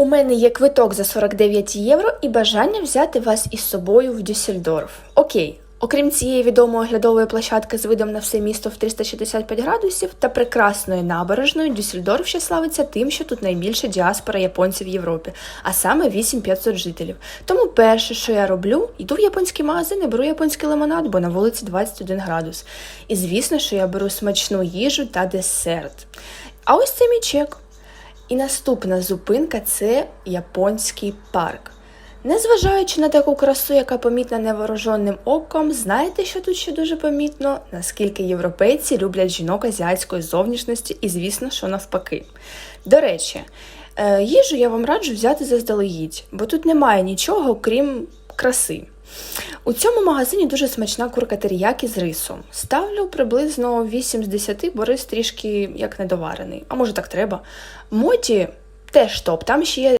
У мене є квиток за 49 євро і бажання взяти вас із собою в Дюссельдорф. Окей. Окрім цієї відомої оглядової площадки з видом на все місто в 365 градусів та прекрасної набережної, Дюссельдорф ще славиться тим, що тут найбільша діаспора японців в Європі, а саме 8500 жителів. Тому перше, що я роблю, йду в японський магазин і беру японський лимонад, бо на вулиці 21 градус. І звісно, що я беру смачну їжу та десерт. А ось це мій чек. І наступна зупинка це японський парк. Незважаючи на таку красу, яка помітна невооруженим оком, знаєте, що тут ще дуже помітно? Наскільки європейці люблять жінок азіатської зовнішності, і звісно, що навпаки. До речі, е, їжу я вам раджу взяти заздалегідь, бо тут немає нічого, крім краси. У цьому магазині дуже смачна курка теріякі з рисом. Ставлю приблизно 8 з 10, бо рис трішки як недоварений. А може так треба. Моті теж топ, там ще є